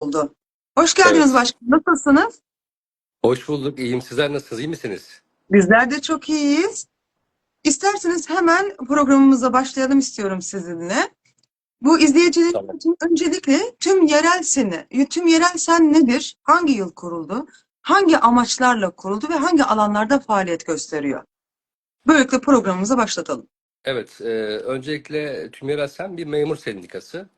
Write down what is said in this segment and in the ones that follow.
oldu. Hoş geldiniz Evet. başkanım. Nasılsınız? Hoş bulduk. İyiyim. Sizler nasılsınız? İyi misiniz? Bizler de çok iyiyiz. İsterseniz hemen programımıza başlayalım istiyorum sizinle. Bu izleyicilerim Tamam. için öncelikle tüm yerel seni, tüm yerel sen nedir? Hangi yıl kuruldu? Hangi amaçlarla kuruldu ve hangi alanlarda faaliyet gösteriyor? Böylelikle programımıza başlatalım. Evet. e, öncelikle Tümerel Sen bir memur sendikası.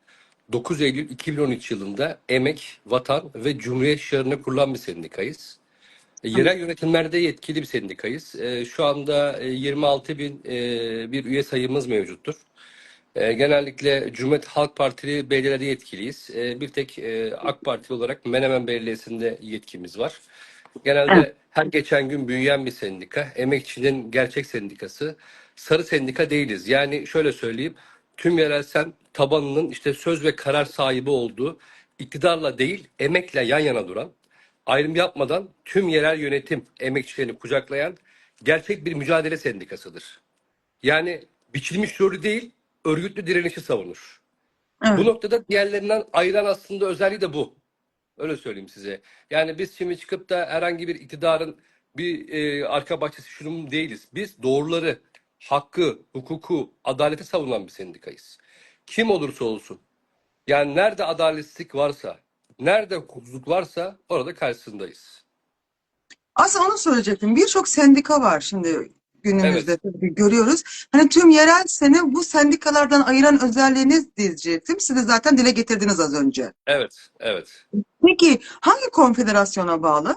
9 Eylül 2013 yılında Emek, Vatan ve Cumhuriyet şehrine kurulan bir sendikayız. E, Yerel yönetimlerde yetkili bir sendikayız. E, Şu anda e, 26 bin e, bir üye sayımız mevcuttur. Genellikle Cumhuriyet Halk Partili belediyelerde yetkiliyiz. Bir tek AK Parti olarak Menemen Belediyesi'nde yetkimiz var. Genelde her geçen gün büyüyen bir sendika. Emekçinin gerçek sendikası. Sarı sendika değiliz. Yani şöyle söyleyeyim. Tüm yerel sen tabanının işte söz ve karar sahibi olduğu iktidarla değil emekle yan yana duran ayrım yapmadan tüm yerel yönetim emekçilerini kucaklayan gerçek bir mücadele sendikasıdır. Yani biçilmiş rolü değil, örgütlü direnişi savunur. Evet. Bu noktada diğerlerinden ayıran aslında özelliği de bu. Öyle söyleyeyim size. Yani biz şimdi çıkıp da herhangi bir iktidarın bir e, arka bahçesi şunun değiliz. Biz doğruları, hakkı, hukuku, adaleti savunan bir sendikayız. Kim olursa olsun. Yani nerede adaletsizlik varsa, nerede hukuksuzluk varsa orada karşısındayız. Aslında onu söyleyecektim. Birçok sendika var şimdi günümüzde Evet. tabii görüyoruz. Hani tüm yerel seni bu sendikalardan ayıran özelliğiniz diyecektim. Siz de zaten dile getirdiniz az önce. Evet, evet. Peki hangi konfederasyona bağlı?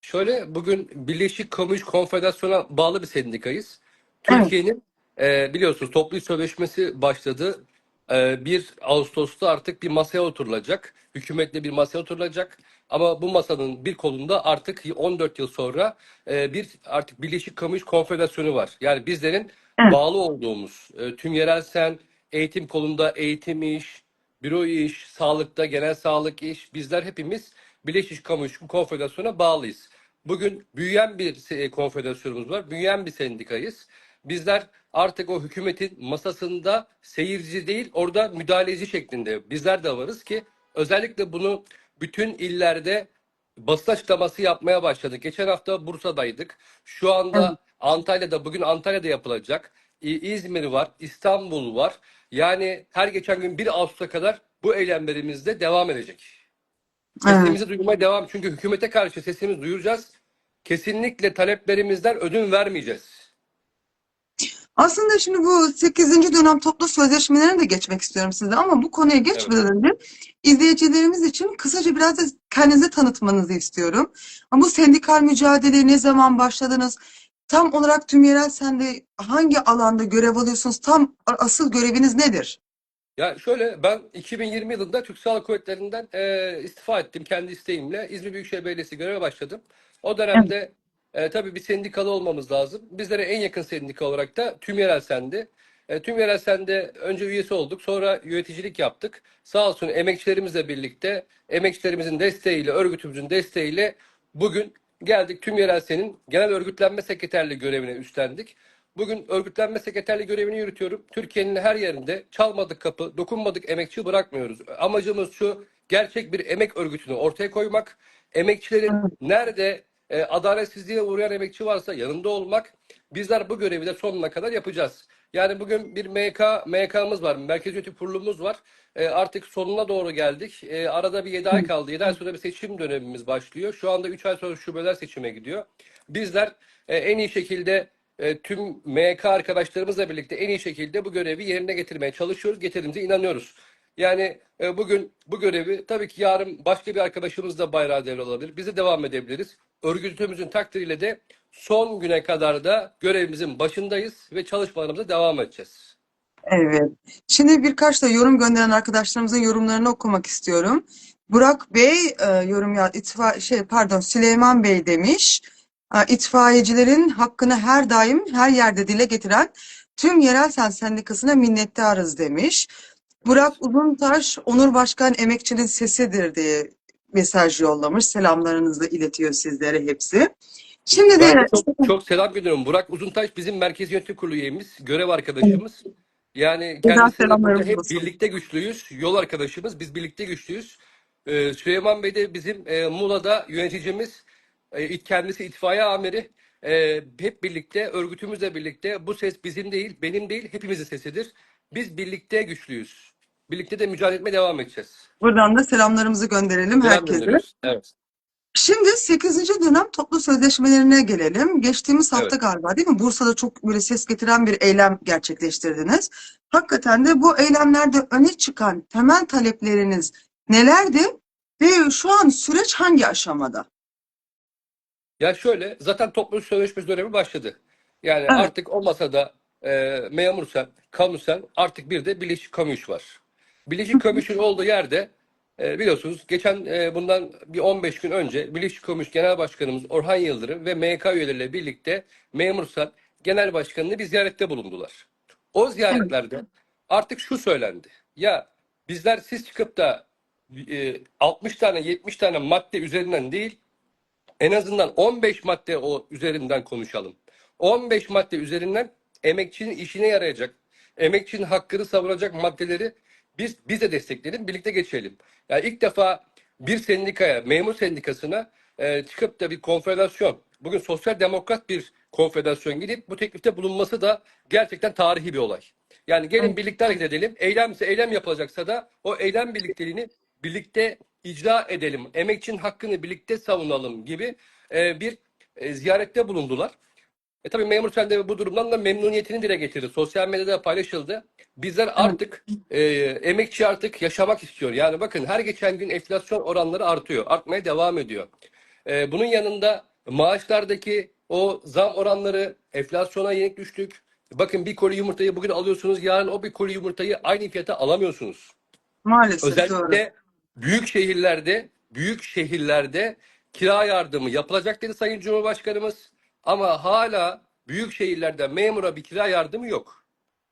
Şöyle bugün Birleşik İş Konfederasyonu'na bağlı bir sendikayız. Evet. Türkiye'nin e, biliyorsunuz toplu sözleşmesi başladı. E, 1 Ağustos'ta artık bir masaya oturulacak. Hükümetle bir masaya oturulacak. Ama bu masanın bir kolunda artık 14 yıl sonra e, bir artık Birleşik Kamu İş Konfederasyonu var. Yani bizlerin Evet. bağlı olduğumuz e, tüm yerel sen eğitim kolunda eğitim iş, büro iş, sağlıkta genel sağlık iş bizler hepimiz Birleşik Kamu İş Konfederasyonu'na bağlıyız. Bugün büyüyen bir konfederasyonumuz var. Büyüyen bir sendikayız. Bizler artık o hükümetin masasında seyirci değil orada müdahaleci şeklinde bizler de varız ki özellikle bunu bütün illerde basın açıklaması yapmaya başladık. Geçen hafta Bursa'daydık. Şu anda Antalya'da bugün Antalya'da yapılacak. İzmir var, İstanbul var. Yani her geçen gün 1 Ağustos'a kadar bu eylemlerimiz de devam edecek. Sesimizi duymaya devam. Çünkü hükümete karşı sesimizi duyuracağız. Kesinlikle taleplerimizden ödün vermeyeceğiz. Aslında şimdi bu 8. dönem toplu sözleşmelerine de geçmek istiyorum size ama bu konuya geçmeden önce izleyicilerimiz için kısaca biraz da kendinizi tanıtmanızı istiyorum. Ama bu sendikal mücadeleye ne zaman başladınız? Tam olarak tüm yerel sende hangi alanda görev alıyorsunuz? Tam asıl göreviniz nedir? Ya şöyle ben 2020 yılında Türk Silahlı Kuvvetleri'nden e, istifa ettim kendi isteğimle. İzmir Büyükşehir Belediyesi göreve başladım. O dönemde e, tabii bir sendikalı olmamız lazım. Bizlere en yakın sendika olarak da Tümyerel Sen'di. E, Tümyerel Sen'de önce üyesi olduk, sonra yöneticilik yaptık. Sağ olsun emekçilerimizle birlikte, emekçilerimizin desteğiyle, örgütümüzün desteğiyle bugün geldik Tümyerel Sen'in genel örgütlenme sekreterliği görevine üstlendik. Bugün örgütlenme sekreterliği görevini yürütüyorum. Türkiye'nin her yerinde çalmadık kapı, dokunmadık emekçi bırakmıyoruz. Amacımız şu, gerçek bir emek örgütünü ortaya koymak. Emekçilerin nerede e, adaletsizliğe uğrayan emekçi varsa yanında olmak. Bizler bu görevi de sonuna kadar yapacağız. Yani bugün bir MK, MK'mız var, Merkez Yönetim Kurulumuz var. E, artık sonuna doğru geldik. E, arada bir 7 ay kaldı. 7 ay sonra bir seçim dönemimiz başlıyor. Şu anda 3 ay sonra şubeler seçime gidiyor. Bizler e, en iyi şekilde e, tüm MK arkadaşlarımızla birlikte en iyi şekilde bu görevi yerine getirmeye çalışıyoruz. Getirdiğimize inanıyoruz. Yani e, bugün bu görevi tabii ki yarın başka bir arkadaşımız da bayrağı devralabilir. Biz de devam edebiliriz. Örgütümüzün takdiriyle de son güne kadar da görevimizin başındayız ve çalışmalarımıza devam edeceğiz. Evet. Şimdi birkaç da yorum gönderen arkadaşlarımızın yorumlarını okumak istiyorum. Burak Bey e, yorum ya itfa şey pardon Süleyman Bey demiş. E, itfaiyecilerin hakkını her daim her yerde dile getiren tüm yerel sen sendikasına minnettarız demiş. Burak Uzuntaş Onur Başkan emekçinin sesidir diye mesaj yollamış. Selamlarınızı iletiyor sizlere hepsi. Şimdi de çok, çok selam gönderiyorum. Burak Uzuntaş bizim Merkez Yönetim Kurulu üyemiz, görev arkadaşımız. Yani kendisiyle hep olsun. birlikte güçlüyüz. Yol arkadaşımız. Biz birlikte güçlüyüz. Ee, Süleyman Bey de bizim e, Muğla'da yöneticimiz, e, kendisi itfaiye amiri. E, hep birlikte, örgütümüzle birlikte bu ses bizim değil, benim değil, hepimizin sesidir. Biz birlikte güçlüyüz. Birlikte de mücadele etmeye devam edeceğiz. Buradan da selamlarımızı gönderelim Selam herkese. gönderiyoruz. Evet. Şimdi 8. dönem toplu sözleşmelerine gelelim. Geçtiğimiz hafta Evet. galiba değil mi? Bursa'da çok böyle ses getiren bir eylem gerçekleştirdiniz. Hakikaten de bu eylemlerde öne çıkan temel talepleriniz nelerdi? Ve şu an süreç hangi aşamada? Ya şöyle, zaten toplu sözleşme dönemi başladı. Yani Evet. artık o masada e, memursan, kamusen artık bir de Birleşik Kamu İş var. Kamu İş'in olduğu yerde e, biliyorsunuz geçen e, bundan bir 15 gün önce Kamu İş Genel Başkanımız Orhan Yıldırım ve MK üyeleriyle birlikte memursan Genel Başkanı'nı bir ziyarette bulundular. O ziyaretlerde artık şu söylendi. Ya bizler siz çıkıp da e, 60 tane 70 tane madde üzerinden değil en azından 15 madde o üzerinden konuşalım. 15 madde üzerinden emekçinin işine yarayacak, emekçinin hakkını savunacak maddeleri biz biz de destekleyelim, birlikte geçelim. Yani ilk defa bir sendikaya, memur sendikasına e, çıkıp da bir konfederasyon, bugün sosyal demokrat bir konfederasyon gidip bu teklifte bulunması da gerçekten tarihi bir olay. Yani gelin birlikte hareket edelim. Eylemse eylem yapılacaksa da o eylem birlikteliğini birlikte icra edelim. Emekçinin hakkını birlikte savunalım gibi e, bir e, ziyarette bulundular. E tabii memur sen de bu durumdan da memnuniyetini dile getirdi. Sosyal medyada paylaşıldı. Bizler artık e, emekçi artık yaşamak istiyor. Yani bakın her geçen gün enflasyon oranları artıyor. Artmaya devam ediyor. E, bunun yanında maaşlardaki o zam oranları enflasyona yenik düştük. Bakın bir koli yumurtayı bugün alıyorsunuz. Yarın o bir koli yumurtayı aynı fiyata alamıyorsunuz. Maalesef doğru. Özellikle büyük şehirlerde, büyük şehirlerde kira yardımı yapılacak dedi Sayın Cumhurbaşkanımız. Ama hala büyük şehirlerde memura bir kira yardımı yok.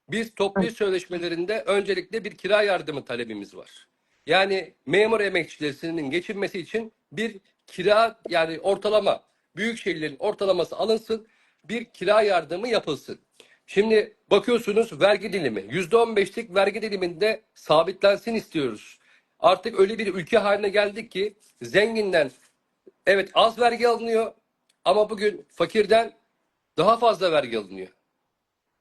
Biz toplu sözleşmelerinde öncelikle bir kira yardımı talebimiz var. Yani memur emekçilerinin geçinmesi için bir kira yani ortalama büyük şehirlerin ortalaması alınsın, bir kira yardımı yapılsın. Şimdi bakıyorsunuz vergi dilimi %15'lik vergi diliminde sabitlensin istiyoruz. Artık öyle bir ülke haline geldik ki zenginden evet az vergi alınıyor ama bugün fakirden daha fazla vergi alınıyor.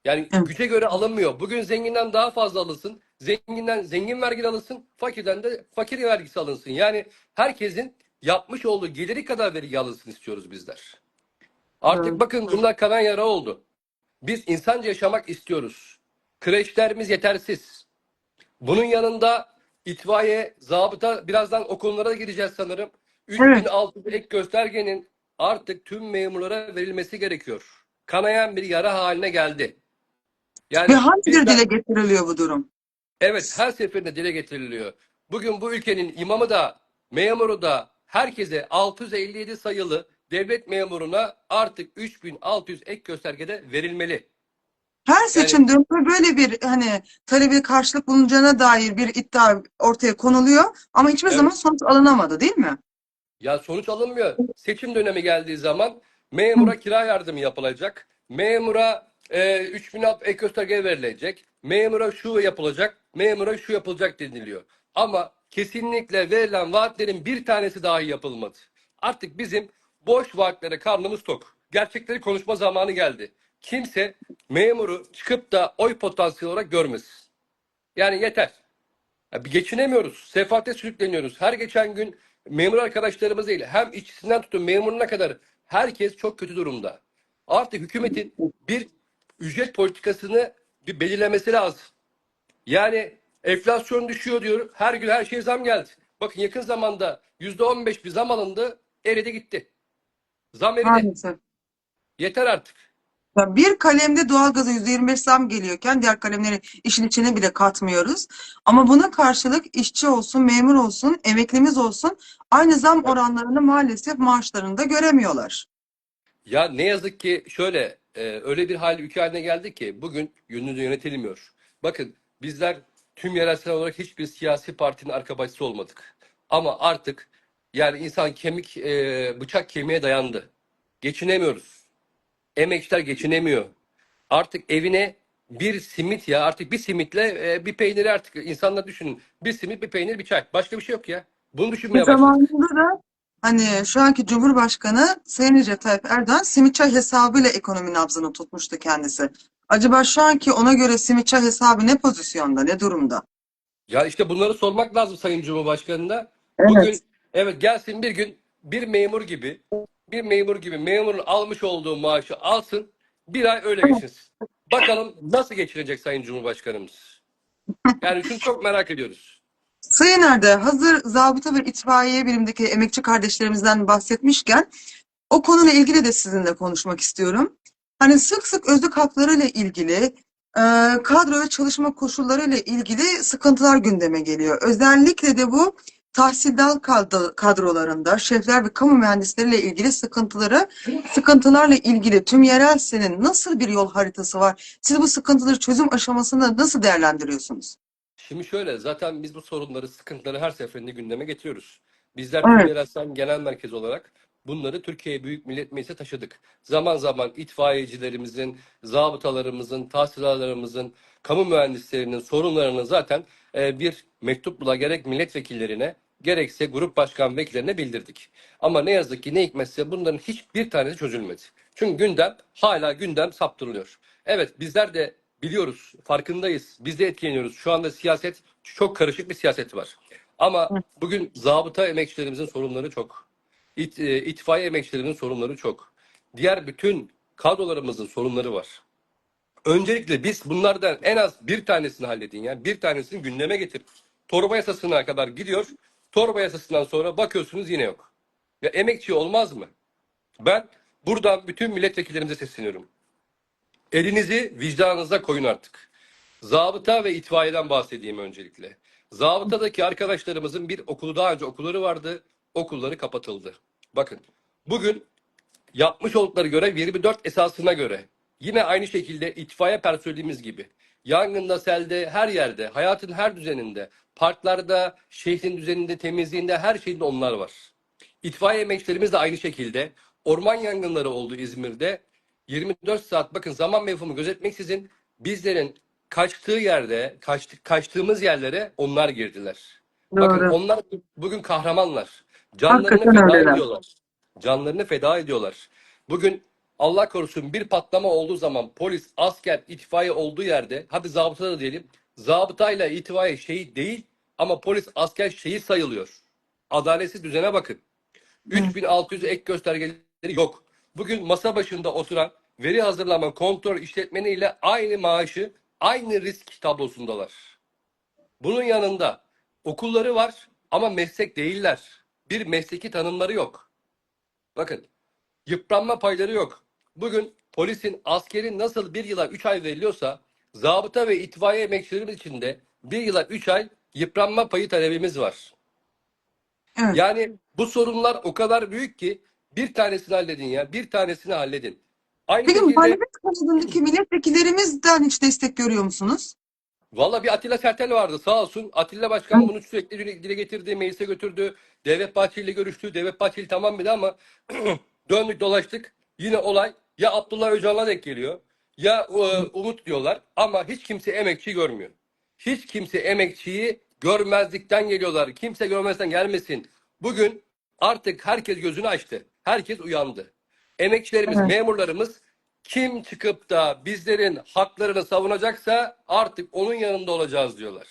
Yani Evet. güce göre alınmıyor. Bugün zenginden daha fazla alınsın. Zenginden zengin vergi alınsın. Fakirden de fakir vergisi alınsın. Yani herkesin yapmış olduğu geliri kadar vergi alınsın istiyoruz bizler. Artık Evet. bakın bunlar kanan yara oldu. Biz insanca yaşamak istiyoruz. Kreşlerimiz yetersiz. Bunun yanında itfaiye, zabıta birazdan o konulara da gireceğiz sanırım. 3600 ek göstergenin artık tüm memurlara verilmesi gerekiyor. Kanayan bir yara haline geldi. Yani Ve bizler- dile getiriliyor bu durum? Evet her seferinde dile getiriliyor. Bugün bu ülkenin imamı da memuru da herkese 657 sayılı devlet memuruna artık 3600 ek göstergede verilmeli. Her seçim döneminde böyle bir hani talebi karşılık bulunacağına dair bir iddia ortaya konuluyor ama hiçbir Evet. zaman sonuç alınamadı değil mi? Ya sonuç alınmıyor. Seçim dönemi geldiği zaman memura kira yardımı yapılacak. Memura e, 3000 ek gösterge verilecek. Memura şu yapılacak. Memura şu yapılacak deniliyor. Ama kesinlikle verilen vaatlerin bir tanesi dahi yapılmadı. Artık bizim boş vaatlere karnımız tok. Gerçekleri konuşma zamanı geldi. Kimse memuru çıkıp da oy potansiyeli olarak görmesin. Yani yeter. Ya geçinemiyoruz. Sefalete sürükleniyoruz. Her geçen gün memur arkadaşlarımız değil, hem işçisinden tutun memuruna kadar herkes çok kötü durumda. Artık hükümetin bir ücret politikasını bir belirlemesi lazım. Yani enflasyon düşüyor diyor. Her gün her şeye zam geldi. Bakın yakın zamanda %15 bir zam alındı. Eridi gitti. Zam eridi. Maalesef. Yeter artık. Ya bir kalemde doğalgaza %25 zam geliyorken diğer kalemleri işin içine bile katmıyoruz. Ama buna karşılık işçi olsun, memur olsun, emeklimiz olsun aynı zam oranlarını maalesef maaşlarında göremiyorlar. Ya ne yazık ki şöyle e, öyle bir hal ülke haline geldi ki bugün yönünü yönetilmiyor. Bakın bizler tüm yeresel olarak hiçbir siyasi partinin arka bahçesi olmadık. Ama artık yani insan kemik e, bıçak kemiğe dayandı. Geçinemiyoruz. Emekçiler geçinemiyor. Artık evine bir simit ya artık bir simitle e, bir peyniri artık insanlar düşünün. Bir simit bir peynir bir çay. Başka bir şey yok ya. Bunu düşünmeye başladık. zamanında da hani şu anki Cumhurbaşkanı Sayın Recep Tayyip Erdoğan simitçay hesabıyla ekonomi nabzını tutmuştu kendisi. Acaba şu anki ona göre simitçay hesabı ne pozisyonda, ne durumda? Ya işte bunları sormak lazım Sayın Cumhurbaşkanı'na. Evet. Bugün evet gelsin bir gün bir memur gibi bir memur gibi memurun almış olduğu maaşı alsın bir ay öyle geçinsin. Bakalım nasıl geçirecek Sayın Cumhurbaşkanımız. Yani şunu çok merak ediyoruz. Sayın Erde, hazır zabıta ve itfaiye birimindeki emekçi kardeşlerimizden bahsetmişken o konuyla ilgili de sizinle konuşmak istiyorum. Hani sık sık özlük haklarıyla ilgili, e, kadro ve çalışma koşullarıyla ilgili sıkıntılar gündeme geliyor. Özellikle de bu tahsildar kadro- kadrolarında şefler ve kamu mühendisleriyle ilgili sıkıntıları, sıkıntılarla ilgili tüm yerel senin nasıl bir yol haritası var? Siz bu sıkıntıları çözüm aşamasında nasıl değerlendiriyorsunuz? Şimdi şöyle zaten biz bu sorunları, sıkıntıları her seferinde gündeme getiriyoruz. Bizler Evet. Türkiye Eraslan Genel Merkez olarak bunları Türkiye Büyük Millet Meclisi'ne taşıdık. Zaman zaman itfaiyecilerimizin, zabıtalarımızın, tahsilatlarımızın, kamu mühendislerinin sorunlarını zaten e, bir mektupla gerek milletvekillerine gerekse grup başkan vekillerine bildirdik. Ama ne yazık ki ne hikmetse bunların hiçbir tanesi çözülmedi. Çünkü gündem hala gündem saptırılıyor. Evet bizler de biliyoruz, farkındayız. Biz de etkileniyoruz. Şu anda siyaset çok karışık bir siyaset var. Ama bugün zabıta emekçilerimizin sorunları çok. İt, e, itfaiye emekçilerimizin sorunları çok. Diğer bütün kadrolarımızın sorunları var. Öncelikle biz bunlardan en az bir tanesini halledin. Yani bir tanesini gündeme getir. Torba yasasına kadar gidiyor. Torba yasasından sonra bakıyorsunuz yine yok. Ya emekçi olmaz mı? Ben buradan bütün milletvekillerimize sesleniyorum. Elinizi vicdanınıza koyun artık. Zabıta ve itfaiyeden bahsedeyim öncelikle. Zabıtadaki arkadaşlarımızın bir okulu daha önce okulları vardı. Okulları kapatıldı. Bakın bugün yapmış oldukları görev 24 esasına göre yine aynı şekilde itfaiye personelimiz gibi yangında, selde, her yerde, hayatın her düzeninde, parklarda, şehrin düzeninde, temizliğinde her şeyinde onlar var. İtfaiye emekçilerimiz de aynı şekilde orman yangınları oldu İzmir'de. 24 saat bakın zaman mevhumu gözetmeksizin bizlerin kaçtığı yerde, kaçtık, kaçtığımız yerlere onlar girdiler. Bakın Doğru. onlar bugün kahramanlar. Canlarını Hakikaten feda öyleler. ediyorlar. Canlarını feda ediyorlar. Bugün Allah korusun bir patlama olduğu zaman polis, asker, itfaiye olduğu yerde hadi zabıta da diyelim. Zabıtayla itfaiye şehit değil ama polis, asker şehit sayılıyor. Adaletsiz düzene bakın. 3600 ek göstergeleri yok. Bugün masa başında oturan veri hazırlama kontrol işletmeniyle aynı maaşı, aynı risk tablosundalar. Bunun yanında okulları var ama meslek değiller. Bir mesleki tanımları yok. Bakın yıpranma payları yok. Bugün polisin, askerin nasıl bir yıla 3 ay veriliyorsa zabıta ve itfaiye emekçilerimiz için de bir yıla 3 ay yıpranma payı talebimiz var. Evet. Yani bu sorunlar o kadar büyük ki bir tanesini halledin ya. Bir tanesini halledin. Aynı Peki şekilde muhalefet kanadındaki milletvekillerimizden hiç destek görüyor musunuz? Valla bir Atilla Sertel vardı sağ olsun. Atilla Başkan bunu sürekli dile dile getirdi, meclise götürdü. Devlet Bahçeli ile görüştü. Devlet Bahçeli tamam dedi ama döndük dolaştık. Yine olay ya Abdullah Öcalan'a denk geliyor ya e, Umut diyorlar ama hiç kimse emekçi görmüyor. Hiç kimse emekçiyi görmezlikten geliyorlar. Kimse görmezden gelmesin. Bugün artık herkes gözünü açtı. Herkes uyandı. Emekçilerimiz, Evet. memurlarımız kim çıkıp da bizlerin haklarını savunacaksa artık onun yanında olacağız diyorlar.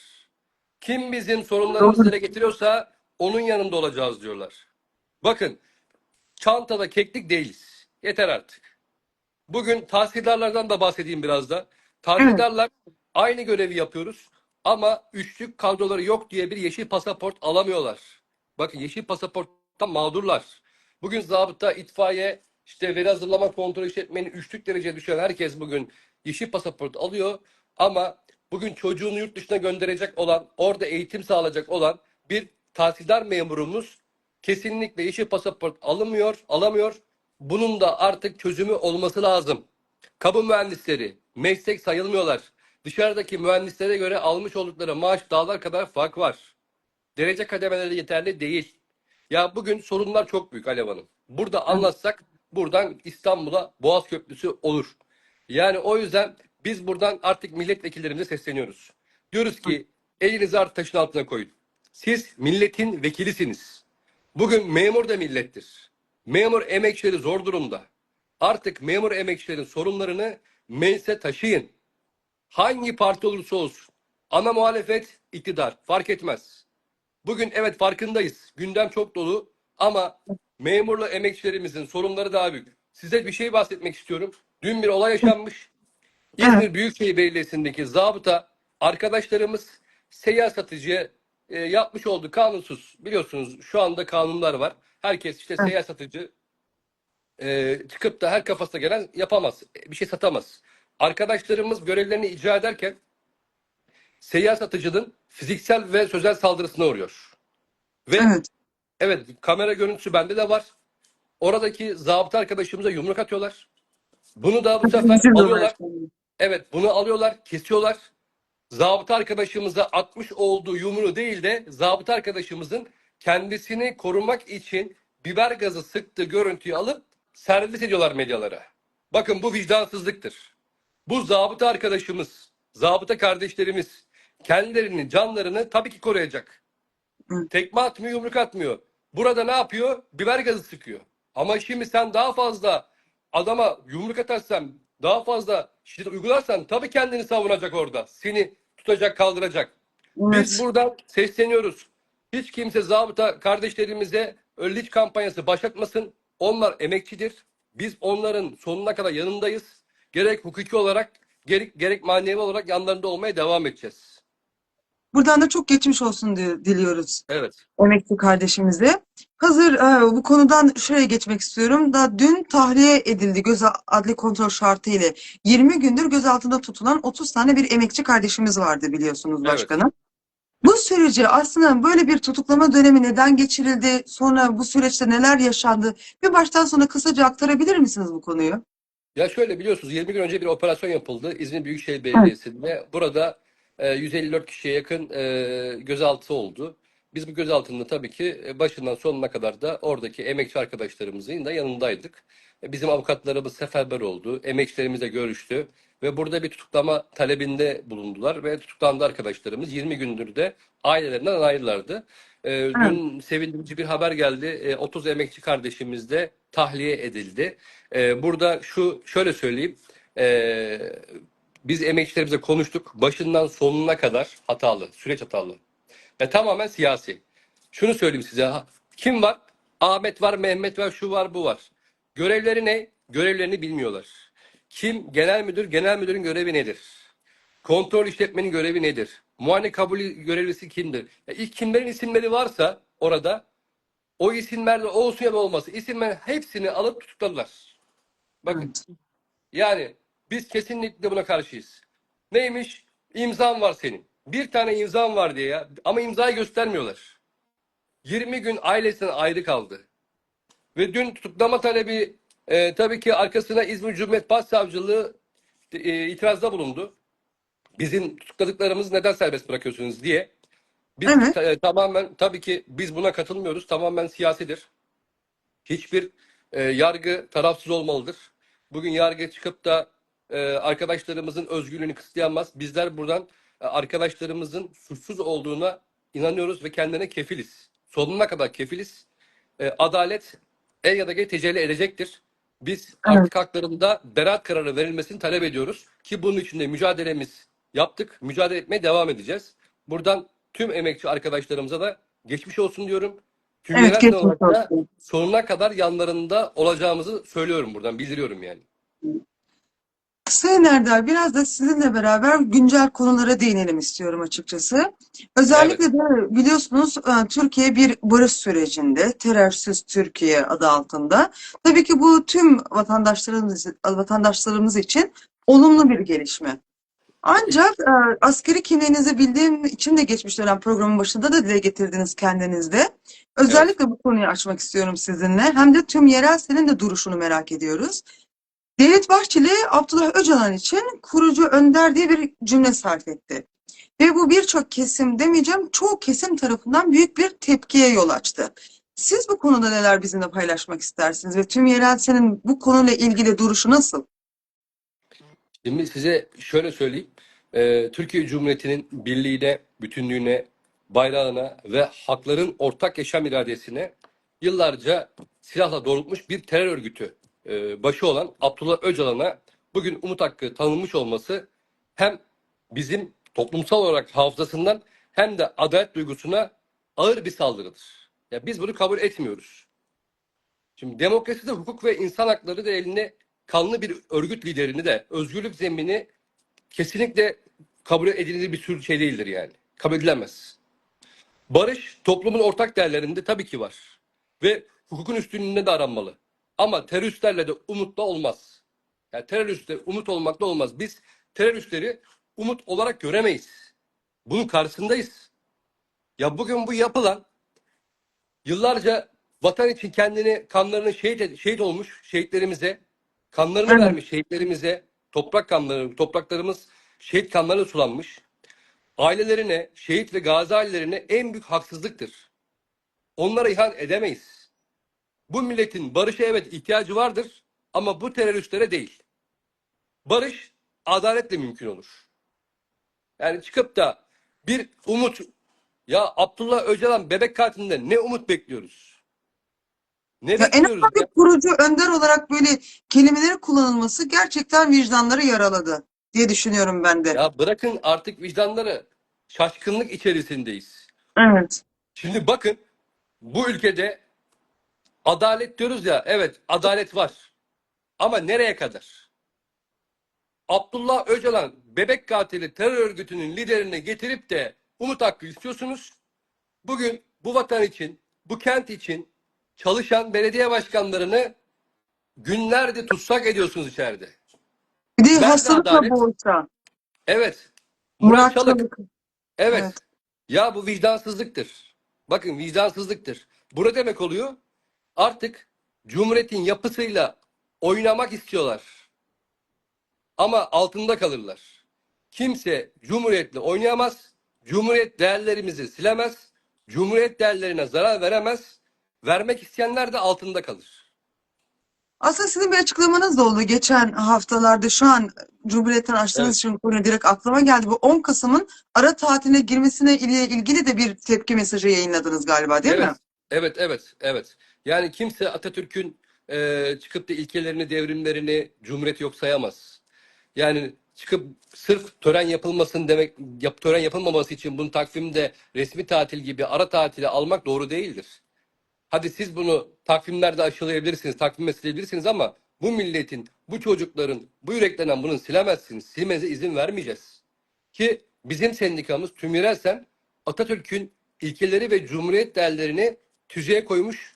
Kim bizim sorunlarımızı dile getiriyorsa onun yanında olacağız diyorlar. Bakın çantada keklik değiliz. Yeter artık. Bugün tahsildarlardan da bahsedeyim biraz da. Tahsildarlar aynı görevi yapıyoruz ama üçlük kadroları yok diye bir yeşil pasaport alamıyorlar. Bakın yeşil pasaporttan mağdurlar. Bugün zabıta, itfaiye, işte veri hazırlama kontrol işletmeni üçlük dereceye düşen herkes bugün yeşil pasaport alıyor. Ama bugün çocuğunu yurt dışına gönderecek olan, orada eğitim sağlayacak olan bir tahsildar memurumuz kesinlikle yeşil pasaport alınmıyor, alamıyor. Bunun da artık çözümü olması lazım. Kamu mühendisleri meslek sayılmıyorlar. Dışarıdaki mühendislere göre almış oldukları maaş dağlar kadar fark var. Derece kademeleri yeterli değil. Ya bugün sorunlar çok büyük Alev Hanım. Burada anlatsak buradan İstanbul'a Boğaz Köprüsü olur. Yani o yüzden biz buradan artık milletvekillerimize sesleniyoruz. Diyoruz ki elinizi artık taşın altına koyun. Siz milletin vekilisiniz. Bugün memur da millettir. Memur emekçileri zor durumda. Artık memur emekçilerin sorunlarını meclise taşıyın. Hangi parti olursa olsun. Ana muhalefet, iktidar fark etmez. Bugün evet farkındayız. Gündem çok dolu ama memurla emekçilerimizin sorunları daha büyük. Size bir şey bahsetmek istiyorum. Dün bir olay yaşanmış. İzmir Büyükşehir Belediyesi'ndeki zabıta arkadaşlarımız seyyar satıcıya e, yapmış olduğu kanunsuz. Biliyorsunuz şu anda kanunlar var. Herkes işte seyyar satıcı e, çıkıp da her kafasına gelen yapamaz. Bir şey satamaz. Arkadaşlarımız görevlerini icra ederken seyyar satıcının fiziksel ve sözel saldırısına uğruyor. Ve Evet. evet kamera görüntüsü bende de var. Oradaki zabıta arkadaşımıza yumruk atıyorlar. Bunu da bu sefer alıyorlar. Evet bunu alıyorlar, kesiyorlar. Zabıta arkadaşımıza atmış olduğu yumruğu değil de zabıta arkadaşımızın kendisini korumak için biber gazı sıktığı görüntüyü alıp servis ediyorlar medyalara. Bakın bu vicdansızlıktır. Bu zabıta arkadaşımız, zabıta kardeşlerimiz kendilerini, canlarını tabii ki koruyacak. Tekme atmıyor, yumruk atmıyor. Burada ne yapıyor? Biber gazı sıkıyor. Ama şimdi sen daha fazla adama yumruk atarsan, daha fazla şiddet uygularsan tabii kendini savunacak orada. Seni tutacak, kaldıracak. Biz buradan sesleniyoruz. Hiç kimse zabıta kardeşlerimize öyle kampanyası başlatmasın. Onlar emekçidir. Biz onların sonuna kadar yanındayız. Gerek hukuki olarak, gerek, gerek manevi olarak yanlarında olmaya devam edeceğiz. Buradan da çok geçmiş olsun di- diliyoruz Evet. emekli kardeşimize. Hazır e, bu konudan şuraya geçmek istiyorum. Da dün tahliye edildi göz adli kontrol şartı ile 20 gündür gözaltında tutulan 30 tane bir emekçi kardeşimiz vardı biliyorsunuz Evet. Bu süreci aslında böyle bir tutuklama dönemi neden geçirildi? Sonra bu süreçte neler yaşandı? Bir baştan sona kısaca aktarabilir misiniz bu konuyu? Ya şöyle biliyorsunuz 20 gün önce bir operasyon yapıldı İzmir Büyükşehir Belediyesi'nde. Burada e, 154 kişiye yakın e, gözaltı oldu. Biz bu gözaltında tabii ki e, başından sonuna kadar da oradaki emekçi arkadaşlarımızın da yanındaydık. E, Bizim avukatlarımız seferber oldu, emekçilerimizle görüştü ve burada bir tutuklama talebinde bulundular ve tutuklandı arkadaşlarımız. 20 gündür de ailelerinden ayrılardı. E, Dün sevindirici bir haber geldi. E, 30 emekçi kardeşimiz de tahliye edildi. Ee, burada şu şöyle söyleyeyim. Ee, biz emekçilerimize konuştuk. Başından sonuna kadar hatalı. Süreç hatalı. Ve tamamen siyasi. Şunu söyleyeyim size. Kim var? Ahmet var, Mehmet var, şu var, bu var. Görevleri ne? Görevlerini bilmiyorlar. Kim? Genel müdür. Genel müdürün görevi nedir? Kontrol işletmenin görevi nedir? Muayene kabulü görevlisi kimdir? Ya ilk kimlerin isimleri varsa orada o isimlerde olsun ya da olmasın isimlerin hepsini alıp tutukladılar. Bakın yani biz kesinlikle buna karşıyız. Neymiş? İmzan var senin. Bir tane imzan var diye ya. Ama imzayı göstermiyorlar. 20 gün ailesinden ayrı kaldı. Ve dün tutuklama talebi e, tabii ki arkasına İzmir Cumhuriyet Başsavcılığı e, itirazda bulundu. Bizim tutukladıklarımızı neden serbest bırakıyorsunuz diye. Biz Evet. ta- tamamen tabii ki biz buna katılmıyoruz. Tamamen siyasidir. Hiçbir e, yargı tarafsız olmalıdır. Bugün yargı çıkıp da e, arkadaşlarımızın özgürlüğünü kısıtlayamaz. Bizler buradan e, arkadaşlarımızın suçsuz olduğuna inanıyoruz ve kendine kefiliz. Sonuna kadar kefiliz. E, adalet e ya da G tecelli edecektir. Biz artık haklarında beraat kararı verilmesini talep ediyoruz. Ki bunun için de mücadelemiz yaptık. Mücadele etmeye devam edeceğiz. Buradan tüm emekçi arkadaşlarımıza da geçmiş olsun diyorum. Tüm Evet, geçmiş olarak da olsun. sonuna kadar yanlarında olacağımızı söylüyorum buradan, bildiriyorum yani. Sayın Erdal, biraz da sizinle beraber güncel konulara değinelim istiyorum açıkçası. Özellikle de biliyorsunuz e, Türkiye bir barış sürecinde, terörsüz Türkiye adı altında. Tabii ki bu tüm vatandaşlarımız, vatandaşlarımız için olumlu bir gelişme. Ancak e, askeri kimliğinizi bildiğim için de geçmiş dönem programın başında da dile getirdiniz kendinizde. Özellikle bu konuyu açmak istiyorum sizinle. Hem de tüm yerel senin de duruşunu merak ediyoruz. Devlet Bahçeli Abdullah Öcalan için kurucu önder diye bir cümle sarf etti. Ve bu birçok kesim demeyeceğim çoğu kesim tarafından büyük bir tepkiye yol açtı. Siz bu konuda neler bizimle paylaşmak istersiniz ve tüm yerel senin bu konuyla ilgili duruşu nasıl? Şimdi size şöyle söyleyeyim. Ee, Türkiye Cumhuriyeti'nin birliğine, bütünlüğüne, bayrağına ve hakların ortak yaşam iradesine yıllarca silahla doğrultmuş bir terör örgütü e, başı olan Abdullah Öcalan'a bugün umut hakkı tanınmış olması hem bizim toplumsal olarak hafızasından hem de adalet duygusuna ağır bir saldırıdır. Ya biz bunu kabul etmiyoruz. Şimdi demokraside hukuk ve insan hakları da eline kanlı bir örgüt liderini de özgürlük zemini kesinlikle kabul edilir bir sürü şey değildir yani. Kabul edilemez. Barış toplumun ortak değerlerinde tabii ki var. Ve hukukun üstünlüğünde de aranmalı. Ama teröristlerle de umutla olmaz. Yani teröristle umut olmakla olmaz. Biz teröristleri umut olarak göremeyiz. Bunun karşısındayız. Ya bugün bu yapılan yıllarca vatan için kendini kanlarını şehit, şehit olmuş şehitlerimize, kanlarını Evet. vermiş şehitlerimize, toprak kanları, topraklarımız şehit kanlarına sulanmış. Ailelerine, şehit ve gazi ailelerine en büyük haksızlıktır. Onlara ihanet edemeyiz. Bu milletin barışa evet ihtiyacı vardır ama bu teröristlere değil. Barış adaletle mümkün olur. Yani çıkıp da bir umut ya Abdullah Öcalan bebek katilinden ne umut bekliyoruz? Ne Ya en bekliyoruz azından ya? kurucu önder olarak böyle kelimeleri kullanılması gerçekten vicdanları yaraladı diye düşünüyorum ben de. Ya bırakın artık vicdanları. Şaşkınlık içerisindeyiz. Evet. Şimdi bakın bu ülkede adalet diyoruz ya evet adalet var. Ama nereye kadar? Abdullah Öcalan bebek katili terör örgütünün liderini getirip de umut hakkı istiyorsunuz. Bugün bu vatan için, bu kent için çalışan belediye başkanlarını günlerdir tutsak ediyorsunuz içeride. Bir de Nerede hastalıkla adalet? boğuşan. Evet. Murat Murat Çalık. Çalık. Evet. Evet. Ya bu vicdansızlıktır. Bakın vicdansızlıktır. Bu ne demek oluyor? Artık Cumhuriyet'in yapısıyla oynamak istiyorlar. Ama altında kalırlar. Kimse Cumhuriyet'le oynayamaz. Cumhuriyet değerlerimizi silemez. Cumhuriyet değerlerine zarar veremez. Vermek isteyenler de altında kalır. Aslında sizin bir açıklamanız da oldu geçen haftalarda şu an Cumhuriyet'ten açtığınız Evet. için konuya direkt aklıma geldi. Bu 10 Kasım'ın ara tatiline girmesine ile ilgili de bir tepki mesajı yayınladınız galiba değil evet, mi? evet, evet, evet. Yani kimse Atatürk'ün e, çıkıp da ilkelerini, devrimlerini Cumhuriyet yok sayamaz. Yani çıkıp sırf tören yapılmasın demek, yap, tören yapılmaması için bunu takvimde resmi tatil gibi ara tatile almak doğru değildir. Hadi siz bunu takvimlerde aşılayabilirsiniz, takvime silebilirsiniz ama bu milletin, bu çocukların, bu yüreklerinden bunu silemezsiniz. Silmenize izin vermeyeceğiz. Ki bizim sendikamız Tümirelsen Atatürk'ün ilkeleri ve cumhuriyet değerlerini tüzüğe koymuş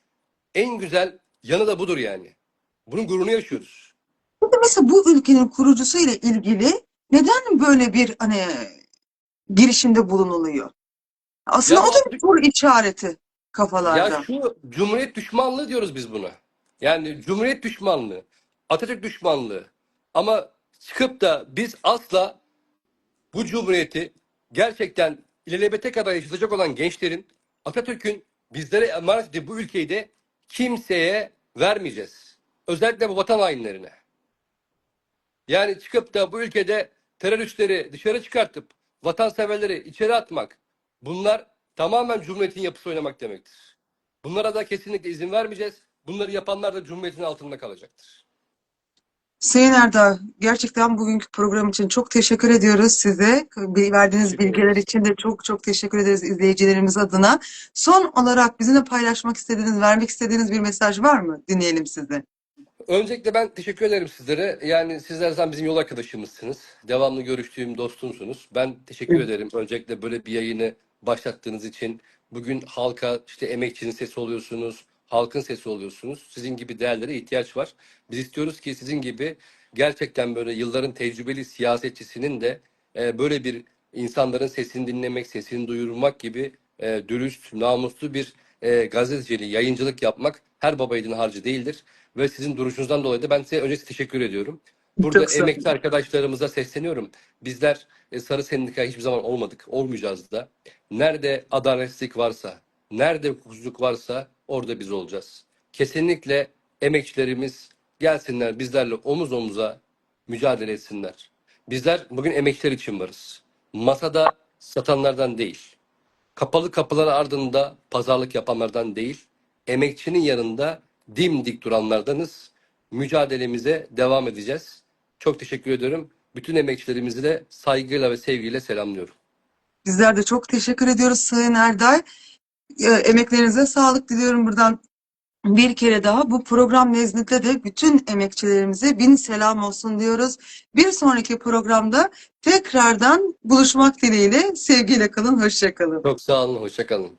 en güzel yanı da budur yani. Bunun gururunu yaşıyoruz. Peki mesela bu ülkenin kurucusu ile ilgili neden böyle bir hani girişimde bulunuluyor? Aslında Ya o da bir soru işareti Ya kafalarda. şu cumhuriyet düşmanlığı diyoruz biz buna. Yani cumhuriyet düşmanlığı, Atatürk düşmanlığı. Ama çıkıp da biz asla bu cumhuriyeti gerçekten ilelebete kadar yaşatacak olan gençlerin Atatürk'ün bizlere emanet ettiği bu ülkeyi de kimseye vermeyeceğiz. Özellikle bu vatan hainlerine. Yani çıkıp da bu ülkede teröristleri dışarı çıkartıp vatanseverleri içeri atmak bunlar tamamen Cumhuriyet'in yapısı oynamak demektir. Bunlara da kesinlikle izin vermeyeceğiz. Bunları yapanlar da Cumhuriyet'in altında kalacaktır. Sayın Erdağ, gerçekten bugünkü program için çok teşekkür ediyoruz size. Verdiğiniz bilgiler için de çok çok teşekkür ederiz izleyicilerimiz adına. Son olarak bizimle paylaşmak istediğiniz, vermek istediğiniz bir mesaj var mı? Dinleyelim sizi. Öncelikle ben teşekkür ederim sizlere. Yani sizler zaten bizim yol arkadaşımızsınız. Devamlı görüştüğüm dostumsunuz. Ben teşekkür ederim. Öncelikle böyle bir yayını başlattığınız için. Bugün halka işte emekçinin sesi oluyorsunuz, halkın sesi oluyorsunuz. Sizin gibi değerlere ihtiyaç var. Biz istiyoruz ki sizin gibi gerçekten böyle yılların tecrübeli siyasetçisinin de e, böyle bir insanların sesini dinlemek, sesini duyurmak gibi e, dürüst, namuslu bir e, gazeteciliği, yayıncılık yapmak her baba yiğidin harcı değildir. Ve sizin duruşunuzdan dolayı da ben size önce teşekkür ediyorum. Burada Çok olun. emekçi arkadaşlarımıza sesleniyorum. Bizler e, sarı sendika hiçbir zaman olmadık, olmayacağız da. Nerede adaletsizlik varsa, nerede hukuksuzluk varsa orada biz olacağız. Kesinlikle emekçilerimiz gelsinler bizlerle omuz omuza mücadele etsinler. Bizler bugün emekçiler için varız. Masada satanlardan değil. kapalı kapılar ardında pazarlık yapanlardan değil, emekçinin yanında dimdik duranlardanız. Mücadelemize devam edeceğiz. Çok teşekkür ediyorum. Bütün emekçilerimizi de saygıyla ve sevgiyle selamlıyorum. Bizler de çok teşekkür ediyoruz Sayın Erday. Emeklerinize sağlık diliyorum buradan. Bir kere daha bu program nezdinde de bütün emekçilerimize bin selam olsun diyoruz. Bir sonraki programda tekrardan buluşmak dileğiyle sevgiyle kalın, hoşça kalın. Çok sağ olun, hoşça kalın.